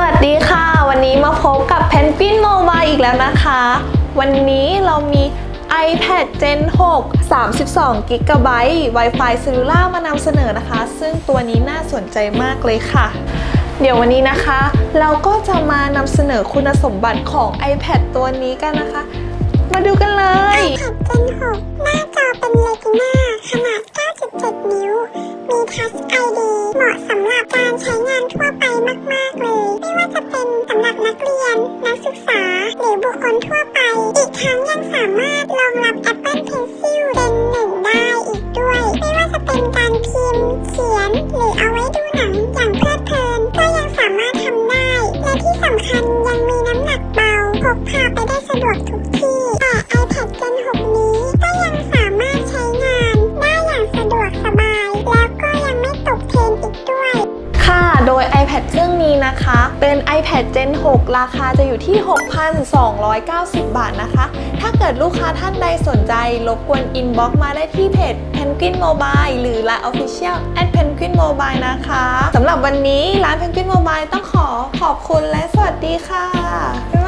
วัสดีค่ะ วันนี้มาพบกับ Penguin Mobile อีกแล้วนะคะ วันนี้เรามี iPad Gen 6 32 g b Wi-Fi Cellular มานำเสนอนะคะ ซึ่งตัวนี้น่าสนใจมากเลยค่ะ เดี๋ยววันนี้นะคะ เราก็จะมานำเสนอคุณสมบัติของ iPad ตัวนี้กันนะคะ มาดูกันเลย ดี เหมาะสำหรับการใช้งานทั่วไปมาก ๆ เลย ไม่ว่าจะเป็นสำหรับนักเรียน นักศึกษา หรือบุคคลทั่วไป อีกทั้งยังสามารถรองรับ Apple Pencil เป็นหนึ่งได้อีกด้วย ไม่ว่าจะเป็นการพิมพ์ เขียน หรือเอาไว้ดูหนังอย่างเพลิดเพลิน ก็ยังสามารถทำได้ และที่สำคัญยังมีน้ำหนักเบา พกพาไปได้สะดวกทุก iPad เครื่องนี้นะคะ เป็น iPad Gen 6 ราคาจะอยู่ที่ 6,290 บาทนะคะ ถ้าเกิดลูกค้าท่านใดสนใจ รบกวนอินบ็อกซ์มาได้ที่เพจ Penguin Mobile หรือ Line Official at Penguin Mobile นะคะสำหรับวันนี้ร้าน Penguin Mobile ต้องขอขอบคุณและสวัสดีค่ะบ๊ายบาย